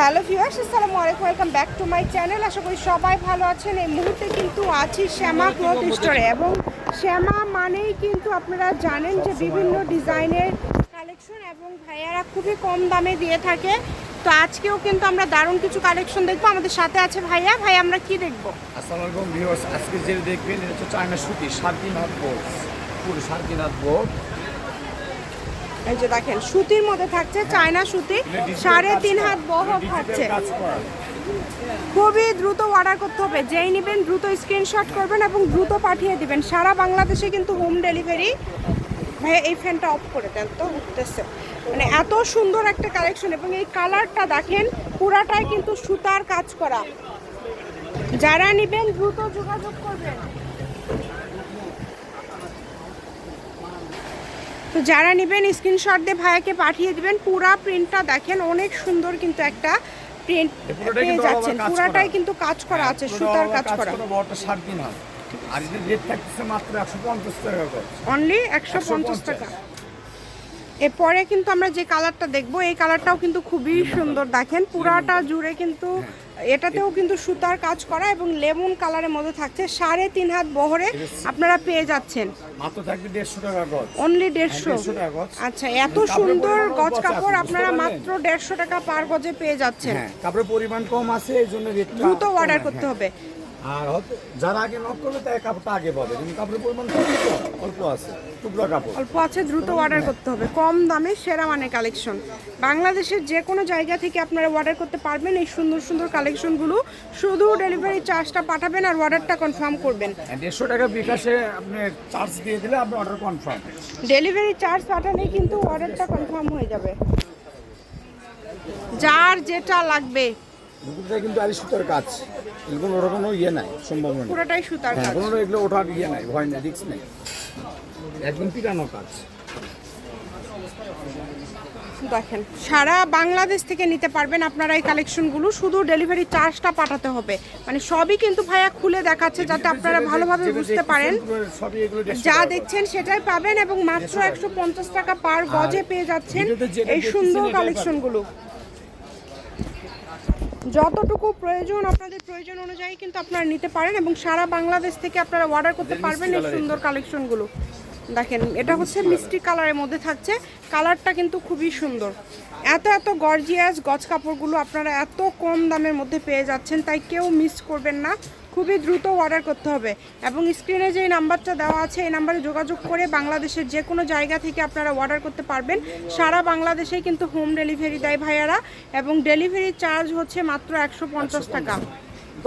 Hello viewers আসসালামু আলাইকুম welcome back to my channel. আশা করি সবাই ভালো আছেন। এই মুহূর্তে কিন্তু আছি শ্যামা ক্লথ স্টোরে। এবং শ্যামা মানেই কিন্তু আপনারা জানেন যে বিভিন্ন ডিজাইনের কালেকশন এবং ভাইয়ারা খুবই কম দামে দিয়ে থাকে। তো আজকেও কিন্তু আমরা দারুণ কিছু কালেকশন দেখব। আমাদের সাথে আছে ভাইয়া। ভাই আমরা কি দেখব? আসসালামু আলাইকুম ভিউয়ার্স। আজকে যে দেখবেন এটা হচ্ছে চায়না সুতি তিন বোর্ড পুরো তিন বোর্ড। এই যে দেখেন, সুতির মধ্যে থাকছে চায়না সুতি, সাড়ে তিন হাত বহ থাকছে। খুবই দ্রুত অর্ডার করতে হবে। যেই নেবেন দ্রুত স্ক্রিনশট করবেন এবং দ্রুত পাঠিয়ে দিবেন। সারা বাংলাদেশে কিন্তু হোম ডেলিভারি ভাইয়া, এই ফ্যানটা অফ করে দেন তো, উঠতেছে। মানে এত সুন্দর একটা কালেকশন এবং এই কালারটা দেখেন, পুরাটাই কিন্তু সুতার কাজ করা। যারা নেবেন দ্রুত যোগাযোগ করবেন। তো যারা নেবেন স্ক্রিনশট দিয়ে ভাইয়াকে পাঠিয়ে দিবেন পুরা প্রিন্টটা দেখেন অনেক সুন্দর কিন্তু একটা প্রিন্ট পুরোটাই পেয়ে কিন্তু যাচ্ছেন। পুরাটাই। কিন্তু কাজ করা আছে পুরো সুতার কাজ করা। আর রেট থাকতেছে মাত্র টাকা অনলি একশো 150 টাকা। এরপরে কিন্তু আমরা যে কালারটা দেখব এই কালারটাও কিন্তু খুবই সুন্দর দেখেন। পুরাটা জুড়ে কিন্তু এটাতেও কিন্তু সুতার কাজ করা এবং লেমন কালারের মধ্যে থাকছে সাড়ে তিন হাত বহরে আপনারা পেয়ে যাচ্ছেন। মাত্র থাকবে দেড়শো টাকা গজ। অনলি দেড়শো? গজ। আচ্ছা এত সুন্দর গজ কাপড় আপনারা মাত্র দেড়শো টাকা পার গজে পেয়ে যাচ্ছেন। হ্যাঁ কাপড়ের পরিমাণ কম আছে এই জন্য দ্রুত অর্ডার করতে হবে। আর যারা আগে নক করবে তাই কাপড়টা আগে পাবে। কিন্তু কাপড়ের পরিমাণ অল্প আছে টুকরা কাপড়। অল্প আছে দ্রুত অর্ডার করতে হবে। কম দামে সেরা মানের কালেকশন বাংলাদেশের যে কোনো জায়গা থেকে আপনারা অর্ডার করতে পারবেন এই সুন্দর সুন্দর কালেকশনগুলো শুধু ডেলিভারি চার্জটা পাঠাবেন আর অর্ডারটা কনফার্ম করবেন। হ্যাঁ, দেড়শো টাকা বিকাশে আপনি চার্জ দিয়ে দিলে আপনি অর্ডার কনফার্ম ডেলিভারি চার্জ পাঠালেই কিন্তু অর্ডারটা কনফার্ম হয়ে যাবে। যার যেটা লাগবে। কিন্তু সুতার কাজ। কোনো ইয়ে নাই সম্ভাবনা পুরোটাই সুতার হ্যাঁ কাজ। কোনো এগুলো ওঠার ইয়ে নাই ভয় নেই একদম পিটানো কাজ। দেখেন সারা বাংলাদেশ থেকে নিতে পারবেন আপনারা এই কালেকশনগুলো শুধু ডেলিভারি চার্জটা পাঠাতে হবে। মানে সবই কিন্তু ভাইয়া খুলে দেখাচ্ছে যাতে আপনারা ভালোভাবে বুঝতে পারেন। যা দেখছেন সেটাই পাবেন এবং মাত্র একশো পঞ্চাশ টাকা পার গজে পেয়ে যাচ্ছেন এই সুন্দর কালেকশনগুলো। যতটুকু প্রয়োজন আপনাদের প্রয়োজন অনুযায়ী কিন্তু আপনারা নিতে পারেন এবং সারা বাংলাদেশ থেকে আপনারা অর্ডার করতে পারবেন এই সুন্দর কালেকশনগুলো দেখেন এটা হচ্ছে মিষ্টি কালারের মধ্যে থাকছে। কালারটা কিন্তু খুবই সুন্দর। এত এত গর্জিয়াস গজ কাপড়গুলো আপনারা এত কম দামের মধ্যে পেয়ে যাচ্ছেন তাই কেউ মিস করবেন না। খুবই দ্রুত অর্ডার করতে হবে। এবং স্ক্রিনে যে নাম্বারটা দেওয়া আছে এই নাম্বারে যোগাযোগ করে বাংলাদেশের যে কোনো জায়গা থেকে আপনারা অর্ডার করতে পারবেন। সারা বাংলাদেশেই কিন্তু হোম ডেলিভারি দেয় ভাইয়ারা। এবং ডেলিভারি চার্জ হচ্ছে মাত্র একশো পঞ্চাশ টাকা।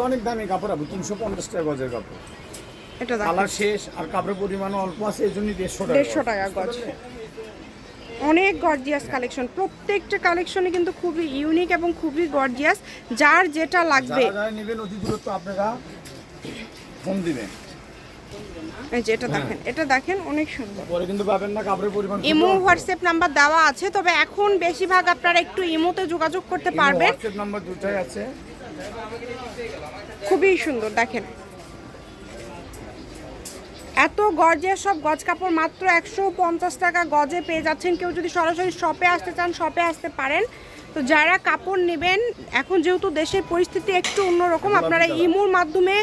অনেক দামি কাপড় আপনি তিনশো পঞ্চাশ টাকা গজের কাপড়। এটা কালার শেষ আর কাপড়ের পরিমাণ অল্প আছে এই জন্য দেড়শো টাকা দেড়শো টাকা গজ। অনেক গর্জিয়াস কালেকশন প্রত্যেকটা কালেকশনে কিন্তু খুবই ইউনিক এবং খুবই গর্জিয়াস যার যেটা লাগবে। যারা যারা নেবেন অতি দূরত্ব আপনারা ফোন দিবেন। এই যে এটা দেখেন এটা দেখেন অনেক সুন্দর। পরে কিন্তু পাবেন না কাপড়ের পরিমাণ ইমো হোয়াটসঅ্যাপ নাম্বার দেওয়া আছে তবে এখন বেশিরভাগ আপনারা একটু ইমোতে যোগাযোগ করতে পারবেন। হোয়াটসঅ্যাপ নাম্বার দুটাই আছে। খুবই সুন্দর দেখেন। এত গজের সব গজ কাপড় মাত্র একশো পঞ্চাশ টাকা গজে পেয়ে যাচ্ছেন। কেউ যদি সরাসরি শপে আসতে চান শপে আসতে পারেন। তো যারা কাপড় নেবেন এখন যেহেতু দেশের পরিস্থিতি একটু অন্যরকম আপনারা ইমোর মাধ্যমে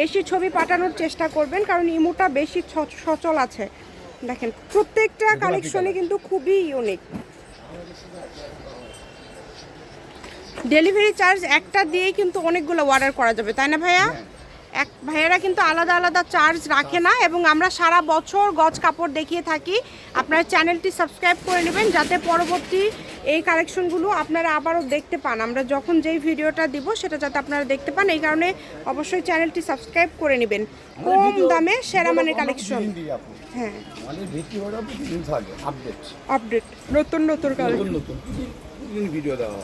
বেশি ছবি পাঠানোর চেষ্টা করবেন কারণ ইমোটা বেশি সচল আছে। দেখেন প্রত্যেকটা কালেকশনে কিন্তু খুবই ইউনিক ডেলিভারি চার্জ একটা দিয়েই কিন্তু অনেকগুলো অর্ডার করা যাবে তাই না ভাইয়া? এক ভাইয়েরা কিন্তু আলাদা আলাদা চার্জ রাখে না এবং আমরা সারা বছর গজ কাপড় দেখিয়ে থাকি। আপনারা চ্যানেলটি সাবস্ক্রাইব করে নেবেন যাতে পরবর্তী এই কালেকশনগুলো আপনারা আবারও দেখতে পান। আমরা যখন যেই ভিডিওটা দিব সেটা যাতে আপনারা দেখতে পান। এই কারণে অবশ্যই চ্যানেলটি সাবস্ক্রাইব করে নেবেন। কম দামে সেরা মানের কালেকশন। হ্যাঁ। আমাদের ভিত্তি হলো প্রতিদিন থাকে আপডেট আপডেট নতুন নতুন কালেকশন নতুন নতুন। প্রতিদিন ভিডিও দেওয়া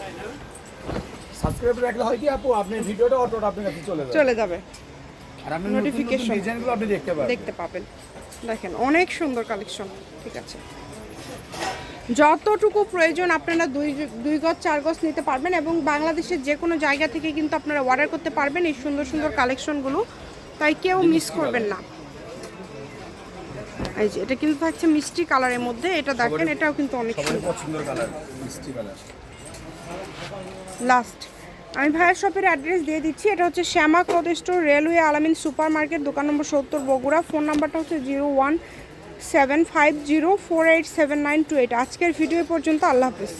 সাবস্ক্রাইব রাখলে হয় কি আপু? আপনি ভিডিওটা অটোটা আপনার কাছে চলে যাবে। চলে যাবে। আর আপনি নোটিফিকেশন ডিজাইনগুলো আপনি দেখতে পাবেন দেখতে পাবেন। দেখেন অনেক সুন্দর কালেকশন ঠিক আছে। যতটুকু প্রয়োজন আপনারা দুই দুই গজ চার গজ নিতে পারবেন এবং বাংলাদেশের যে কোনো জায়গা থেকে কিন্তু আপনারা অর্ডার করতে পারবেন এই সুন্দর সুন্দর কালেকশনগুলো তাই কেউ মিস করবেন না। এই যে এটা কিন্তু থাকছে মিষ্টি কালারের মধ্যে। এটা দেখেন এটাও কিন্তু অনেক সুন্দর। পছন্দের কালার মিষ্টি কালার লাস্ট আমি ভাইয়ের শপের অ্যাড্রেস দিয়ে দিচ্ছি, এটা হচ্ছে Shyama cloth store, railway Alamin super market দোকান নম্বর সত্তর বগুড়া, ফোন নাম্বারটা হচ্ছে zero one seven five zero four eight seven nine two eight. আজকের ভিডিও পর্যন্ত আল্লাহ হাফিজ।